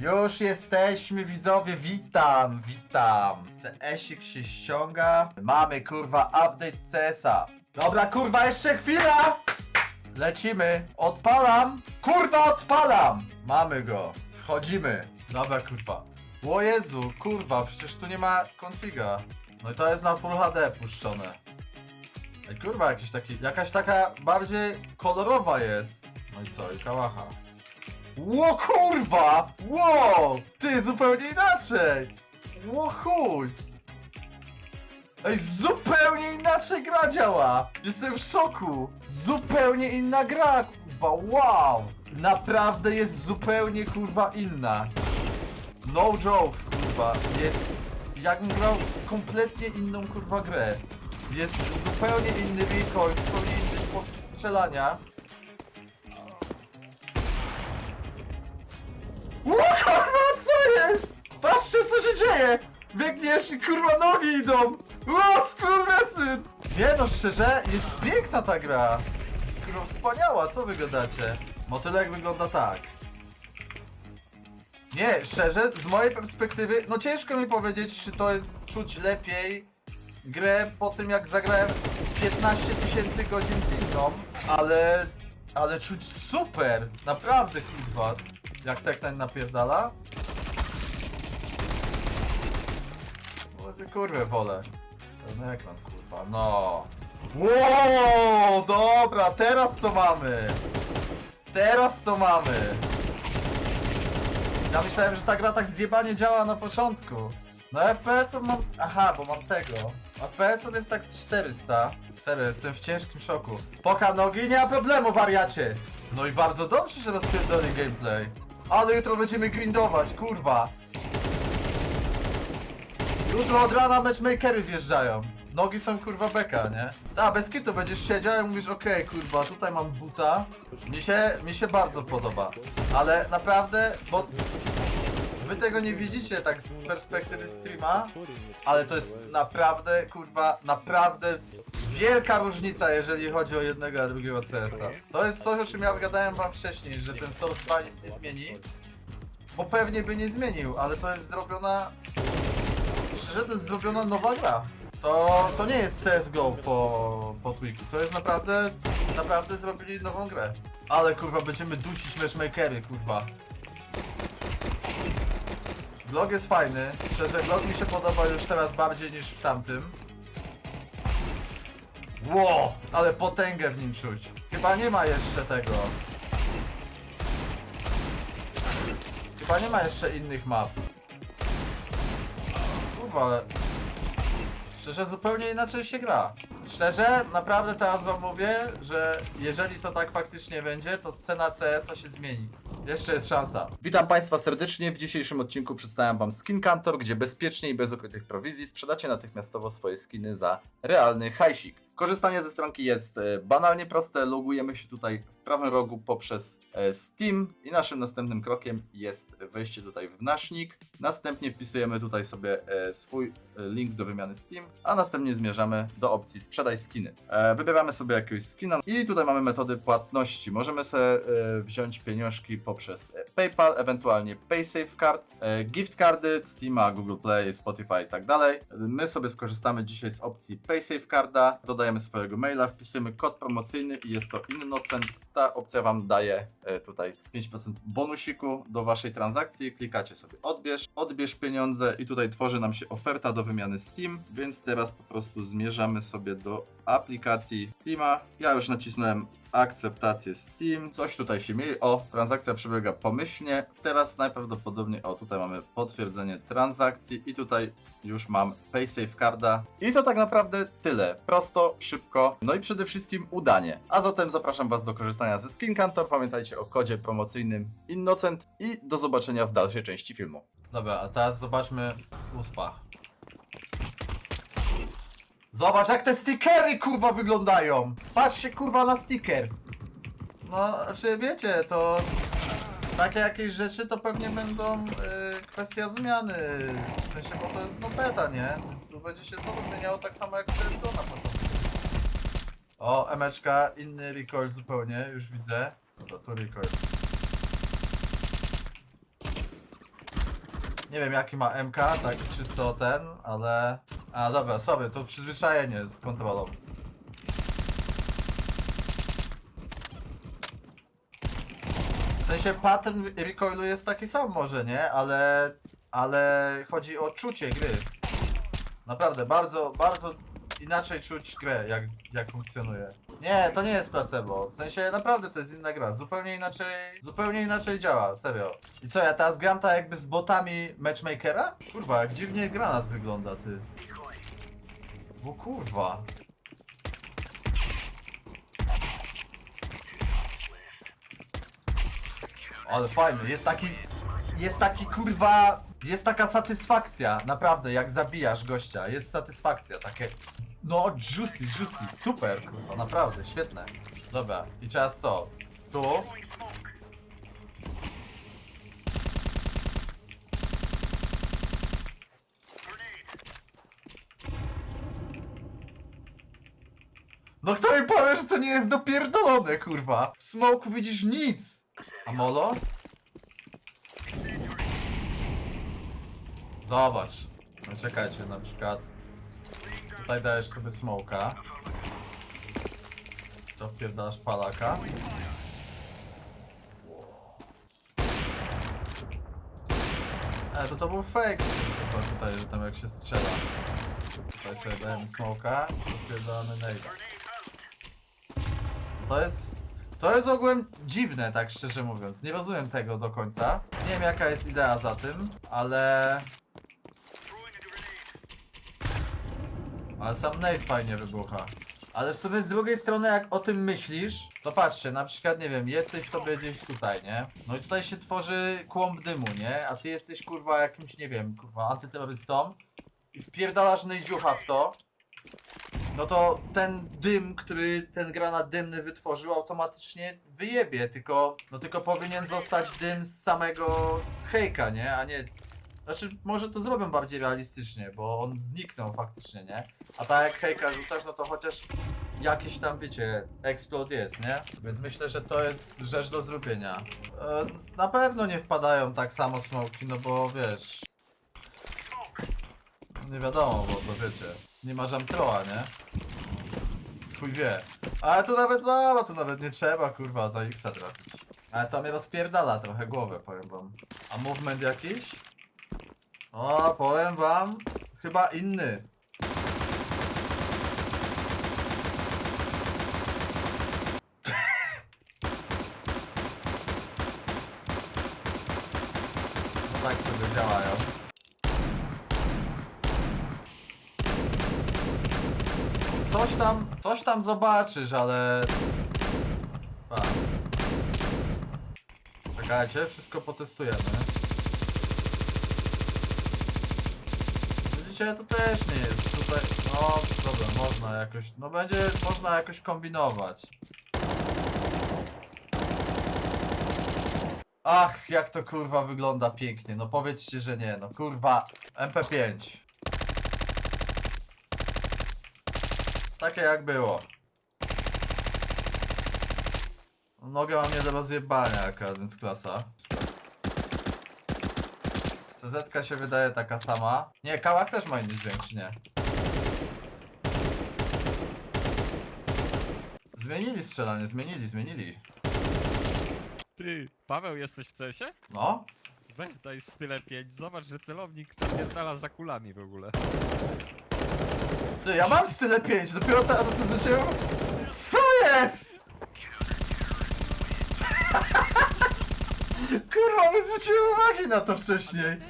Już jesteśmy, widzowie, witam, witam. CS-ik się ściąga. Mamy, kurwa, update CS-a. Dobra, kurwa, jeszcze chwila! Lecimy. Odpalam. Kurwa, odpalam! Mamy go. Wchodzimy. Dobra, kurwa. O Jezu, kurwa, przecież tu nie ma konfiga. No i to jest na Full HD puszczone. Ej, kurwa, jakiś taki, jakaś taka bardziej kolorowa jest. No i co, i kałacha. Ło kurwa! Ło! Ty, zupełnie inaczej! Ło chuj! Ej, zupełnie inaczej gra działa! Jestem w szoku! Zupełnie inna gra, kurwa, wow! Naprawdę jest zupełnie, kurwa, inna. No joke, kurwa, jest... Jakbym grał kompletnie inną, kurwa, grę. Jest zupełnie inny recoil, zupełnie inny sposób strzelania. Co jest? Patrzcie co się dzieje! Biegniesz i kurwa nogi idą! Ło skurwesyn! Nie no szczerze, jest piękna ta gra! Jest kurwa wspaniała, co wy gadacie? Motylek wygląda tak. Nie, szczerze, z mojej perspektywy, no ciężko mi powiedzieć, czy to jest czuć lepiej grę po tym jak zagrałem 15 tysięcy godzin w inną, ale, ale czuć super, naprawdę kurwa, jak Teknań napierdala. Kurwę wolę. Pełny ekran kurwa, no. Wow, dobra, teraz to mamy. Teraz to mamy. Ja myślałem, że ta gra tak zjebanie działa na początku. No FPS-ów mam... Aha, bo mam tego. FPS-ów jest tak z 400. Serio, jestem w ciężkim szoku. Poka nogi, nie ma problemu, wariacie! No i bardzo dobrze, że rozpierdoli gameplay. Ale jutro będziemy grindować, kurwa. Jutro od rana matchmakery wjeżdżają. Nogi są kurwa beka, nie? A, bez kitu będziesz siedział i mówisz, okej, kurwa, tutaj mam buta. Mi się, mi się bardzo podoba. Ale naprawdę, bo wy tego nie widzicie tak z perspektywy streama, ale to jest naprawdę, kurwa, naprawdę wielka różnica, jeżeli chodzi o jednego a drugiego CS-a. To jest coś, o czym ja gadałem wam wcześniej, że ten Source 2 nic nie zmieni. Bo pewnie by nie zmienił, ale to jest zrobiona... Szczerze, to jest zrobiona nowa gra. To, to nie jest CSGO po, po Twiki, to jest naprawdę, naprawdę zrobili nową grę. Ale kurwa, będziemy dusić matchmakery, kurwa. Vlog jest fajny, szczerze, vlog mi się podoba już teraz bardziej niż w tamtym. Ło, ale potęgę w nim czuć. Chyba nie ma jeszcze tego. Chyba nie ma jeszcze innych map. Kurwa, ale... Szczerze, zupełnie inaczej się gra. Szczerze, naprawdę teraz wam mówię, że jeżeli to tak faktycznie będzie, to scena CS-a się zmieni. Jeszcze jest szansa. Witam Państwa serdecznie. W dzisiejszym odcinku przedstawiam Wam Skin Kantor, gdzie bezpiecznie i bez ukrytych prowizji sprzedacie natychmiastowo swoje skiny za realny hajsik. Korzystanie ze stronki jest e, banalnie proste. Logujemy się tutaj prawym rogu poprzez e, Steam i naszym następnym krokiem jest wejście tutaj w nasz nick. Następnie wpisujemy tutaj sobie e, swój e, link do wymiany Steam, a następnie zmierzamy do opcji sprzedaj skiny. Wybieramy sobie jakiegoś skina i tutaj mamy metody płatności. Możemy sobie wziąć pieniążki poprzez PayPal, ewentualnie PaySafeCard, e, gift cardy, Steama, Google Play, Spotify i tak dalej. My sobie skorzystamy dzisiaj z opcji PaySafeCarda, dodajemy swojego maila, wpisujemy kod promocyjny i jest to Innocent. Ta opcja Wam daje e, tutaj 5% bonusiku do Waszej transakcji. Klikacie sobie odbierz, odbierz pieniądze i tutaj tworzy nam się oferta do wymiany Steam, więc teraz po prostu zmierzamy sobie do aplikacji Steama. Ja już nacisnąłem akceptację Steam. Coś tutaj się mieli. O, transakcja przebiega pomyślnie. Teraz najprawdopodobniej, o, tutaj mamy potwierdzenie transakcji i tutaj już mam PaySafeCarda. I to tak naprawdę tyle. Prosto, szybko, no i przede wszystkim udanie. A zatem zapraszam Was do korzystania ze Skin Kantor. Pamiętajcie o kodzie promocyjnym Innocent i do zobaczenia w dalszej części filmu. Dobra, a teraz zobaczmy uspa. Zobacz jak te stickery kurwa wyglądają! Patrzcie kurwa na sticker! No, znaczy wiecie, to takie jakieś rzeczy to pewnie będą y, kwestia zmiany. W sensie, bo to jest no beta, nie? Więc tu będzie się znowu zmieniało tak samo jak to na początku. O, emeczka, inny recoil zupełnie, już widzę. To tu recoil. Nie wiem jaki ma MK, tak czysto ten, ale... A dobra, sobie, to przyzwyczajenie z kontrolą. W sensie pattern recoilu jest taki sam może, nie? Ale... Ale chodzi o czucie gry. Naprawdę, bardzo, bardzo inaczej czuć grę, jak, jak funkcjonuje. Nie, to nie jest placebo. W sensie naprawdę to jest inna gra. Zupełnie inaczej, zupełnie inaczej działa, serio. I co, ja teraz gram tak jakby z botami matchmakera? Kurwa, jak dziwnie granat wygląda, ty. Bo kurwa. Ale fajny, jest taki... Jest taki kurwa... Jest taka satysfakcja, naprawdę, jak zabijasz gościa. Jest satysfakcja, takie... No, juicy, juicy, super, kurwa, naprawdę, świetne. Dobra, i teraz co? Tu? No kto mi powie, że to nie jest dopierdolone, kurwa? W smoku widzisz nic! A molo? Zobacz. No czekajcie, na przykład... Tutaj dajesz sobie smoka. To wpierdalasz palaka. E, to to był fake. Tylko tutaj, że tam jak się strzela. Tutaj sobie dajemy smoka, wpierdalamy nade'a. To jest... To jest ogółem dziwne, tak szczerze mówiąc. Nie rozumiem tego do końca. Nie wiem jaka jest idea za tym, ale... Ale sam Nate fajnie wybucha. Ale w sumie z drugiej strony jak o tym myślisz, to patrzcie, na przykład, nie wiem, jesteś sobie gdzieś tutaj, nie? No i tutaj się tworzy kłąb dymu, nie? A ty jesteś, kurwa, jakimś, nie wiem, kurwa, antyterrorystą i wpierdalasz Nejdziucha w to, no to ten dym, który ten granat dymny wytworzył, automatycznie wyjebie, tylko, no tylko powinien zostać dym z samego hejka, nie? A nie... Znaczy, może to zrobią bardziej realistycznie, bo on zniknął faktycznie, nie? A tak jak hejka rzucasz, no to chociaż jakiś tam, wiecie, explode jest, nie? Więc myślę, że to jest rzecz do zrobienia. E, na pewno nie wpadają tak samo smoki, no bo wiesz... Nie wiadomo, bo to wiecie, nie ma jamtroa, nie? Chuj wie. Ale tu nawet zobacz, tu nawet nie trzeba, kurwa, na X-a trafić. Ale to mnie rozpierdala trochę głowę, powiem wam. A movement jakiś? O, powiem wam, chyba inny. No tak sobie działają. Coś tam, coś tam zobaczysz, ale... A. Czekajcie, wszystko potestujemy. Widzicie, to też nie jest tutaj... No, dobra, można jakoś... No będzie, można jakoś kombinować. Ach, jak to kurwa wygląda pięknie. No powiedzcie, że nie. No kurwa, MP5. Takie jak było. Nogę mam nie do rozjebania jaka, więc klasa. CZ się wydaje taka sama. Nie, kałach też ma inny dźwięk, czy nie? Zmienili strzelanie, zmienili, zmienili. Ty, Paweł, jesteś w cesie? No? Weź daj style 5, zobacz, że celownik napierdala za kulami w ogóle. Ty, ja mam style 5, dopiero teraz to zaczęło... Co jest? Kurwa, nie zwróciłem uwagi na to wcześniej.